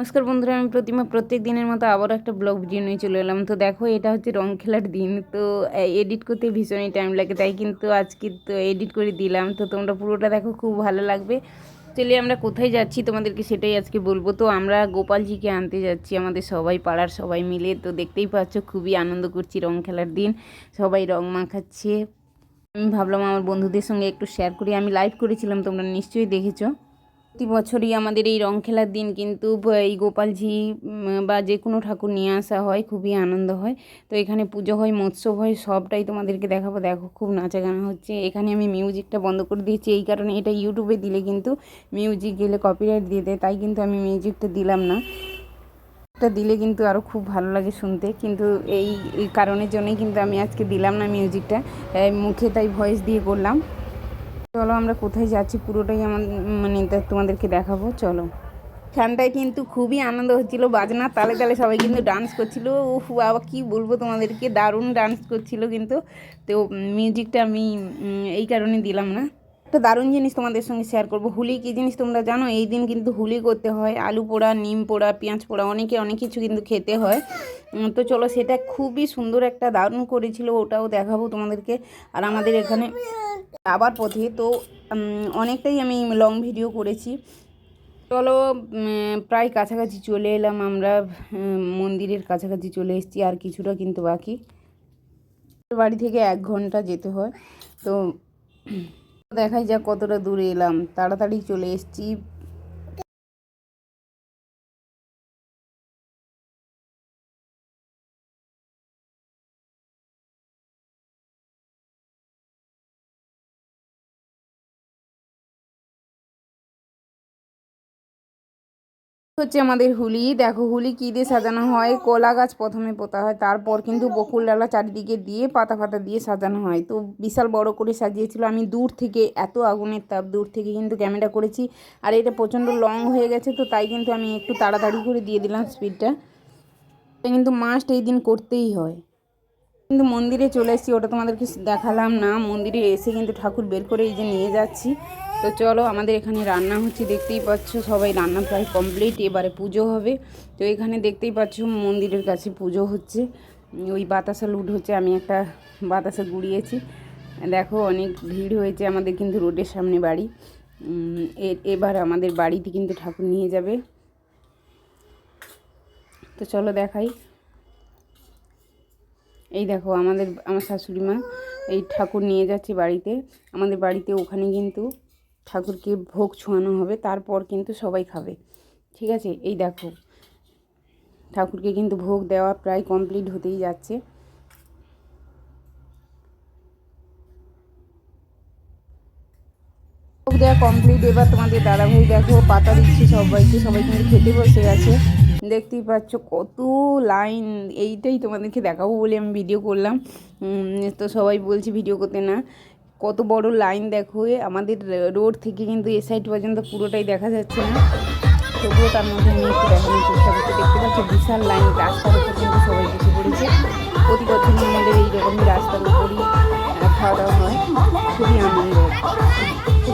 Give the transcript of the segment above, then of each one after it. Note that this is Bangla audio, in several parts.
নমস্কার বন্ধুরা, আমি প্রতিমা। প্রত্যেক দিনের মতো আবারও একটা ব্লগ ভিডিও নিয়ে চলে এলাম। তো দেখো, এটা হচ্ছে রং খেলার দিন। তো এডিট করতে ভীষণই টাইম লাগে, তাই কিন্তু আজকে তো এডিট করে দিলাম। তো তোমরা পুরোটা দেখো, খুব ভালো লাগবে। চলে আমরা কোথায় যাচ্ছি, তোমাদেরকে সেটাই আজকে বলব। তো আমরা গোপালজিকে আনতে যাচ্ছি, আমাদের সবাই পাড়ার সবাই মিলে। তো দেখতেই পাচ্ছ, খুবই আনন্দ করছি রং খেলার দিন। সবাই রং মাখাচ্ছে। আমি ভাবলাম আমার বন্ধুদের সঙ্গে একটু শেয়ার করি। আমি লাইভ করেছিলাম, তোমরা নিশ্চয়ই দেখেছ। প্রতি বছরই আমাদের এই রং খেলার দিন কিন্তু এই গোপালঝি বা যে কোনো ঠাকুর নিয়ে আসা হয়, খুবই আনন্দ হয়। তো এখানে পুজো হয় মৎস্য হয়, সবটাই তোমাদেরকে দেখাবো। দেখো, খুব নাচা গানা হচ্ছে। এখানে আমি মিউজিকটা বন্ধ করে দিয়েছি, এই কারণে এটা ইউটিউবে দিলে কিন্তু মিউজিক গেলে কপিরাইট দিয়ে দেয়, তাই কিন্তু আমি মিউজিকটা দিলাম না। এটা দিলে কিন্তু আরও খুব ভালো লাগে শুনতে, কিন্তু এই কারণের জন্যই কিন্তু আমি আজকে দিলাম না মিউজিকটা। মুখে তাই ভয়েস দিয়ে করলাম। চলো আমরা কোথায় যাচ্ছি পুরোটাই আমার মানে তোমাদেরকে দেখাবো, চলো। এখানটায় কিন্তু খুবই আনন্দ হচ্ছিল বাজনা, তালে তালে সবাই কিন্তু ডান্স করছিল। উফ, বাবা, কী বলব তোমাদেরকে? দারুণ ডান্স করছিল কিন্তু। তো মিউজিকটা আমি এই কারণে দিলাম না। একটা দারুণ জিনিস তোমাদের সঙ্গে শেয়ার করব। হুলি কী জিনিস তোমরা জানো? এই দিন কিন্তু হুলি করতে হয়। আলু পোড়া, নিম পোড়া, পেঁয়াজ পোড়া, অনেকে অনেক কিছু কিন্তু খেতে হয়। তো চলো সেটা খুবই সুন্দর একটা দারুণ করেছিল, ওটাও দেখাবো তোমাদেরকে। আর আমাদের এখানে আবার পথে তো অনেকটাই আমি লং ভিডিও করেছি। চলো প্রায় কাছাকাছি চলে এলাম আমরা। মন্দিরের কাছাকাছি চলে এসেছি, আর কিছুটা কিন্তু বাকি। বাড়ি থেকে এক ঘণ্টা যেতে হয়। তো দেখাই যাক কতটা দূরে এলাম। তাড়াতাড়ি চলে এসেছি। হচ্ছে আমাদের হুলি। দেখো হুলি কী দিয়ে সাজানো হয়? কলা গাছ প্রথমে পোতা হয়, তারপর কিন্তু বকুল ডালা চারিদিকে দিয়ে পাতা ফাতা দিয়ে সাজানো হয়। তো বিশাল বড় করে সাজিয়েছিল। আমি দূর থেকে এত আগুনের তাপ দূর থেকে কিন্তু ক্যামেরা করেছি। আর এটা প্রচণ্ড লং হয়ে গেছে, তো তাই কিন্তু আমি একটু তাড়াতাড়ি করে দিয়ে দিলাম স্পিডটা কিন্তু মাস্ট এই দিন করতেই হয়। কিন্তু মন্দিরে চলে এসেছি, ওটা তোমাদেরকে দেখালাম না। মন্দিরে এসে কিন্তু ঠাকুর বের করে এই যে নিয়ে যাচ্ছি। তো চলো আমাদের এখানে রান্না হচ্ছে, দেখতেই পাচ্ছ সবাই রান্না প্রায় কমপ্লিট এবারে পুজো হবে। তো এখানে দেখতেই পাচ্ছ মন্দিরের কাছে পুজো হচ্ছে। ওই বাতাসা লুট হচ্ছে, আমি একটা বাতাসা গুড়িয়েছি। দেখো অনেক ভিড় হয়েছে আমাদের কিন্তু রোডের সামনে বাড়ি। এবার আমাদের বাড়িতে কিন্তু ঠাকুর নিয়ে যাবে। তো চলো দেখাই। এই দেখো আমাদের, আমার শাশুড়ি মা এই ঠাকুর নিয়ে যাচ্ছে বাড়িতে। আমাদের বাড়িতে ওখানে কিন্তু ঠাকুরকে ভোগ ছোঁয়ানো হবে, তারপর কিন্তু সবাই খাবে। ঠিক আছে? এই দেখো। ঠাকুরকে কিন্তু ভোগ দেওয়া প্রায় কমপ্লিট হতেই যাচ্ছে। ভোগ দেওয়া কমপ্লিট এবার তোমাদের দাদাভাই দেখো, পাতা দিচ্ছে সবাইকে। সবাই কিন্তু খেতে বসে গেছে। দেখতেই পাচ্ছ কত লাইন। এইটাই তোমাদেরকে দেখাবো বলে আমি ভিডিও করলাম। তো সবাই বলছে ভিডিও করতে না। কত বড় লাইন দেখো আমাদের রোড থেকে কিন্তু এ সাইড পর্যন্ত পুরোটাই দেখা যাচ্ছে না। তবুও তার মধ্যে আমি একটু দেখানোর চেষ্টা করছি। দেখতে পাচ্ছি, বিশাল লাইন রাস্তার উপর কিন্তু সবাই বসে পড়েছে। প্রতি বছর আমাদের এইরকমই রাস্তার উপরই খাওয়া দাওয়া হয়। খুবই আনন্দ।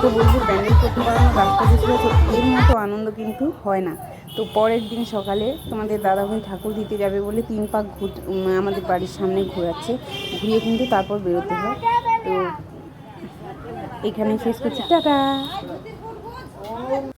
তো বলছি, প্যান্ডেল করতে পারানো রাস্তা বসে এর মতো আনন্দ কিন্তু হয় না। তো পরের দিন সকালে তোমাদের দাদাভাই ঠাকুর দিতে যাবে বলে তিন পাক ঘুর আমাদের বাড়ির সামনে ঘোরাচ্ছে। ঘুরিয়ে কিন্তু তারপর বেরোতে হয়। তো এখানে শেষ করছি। টাটা!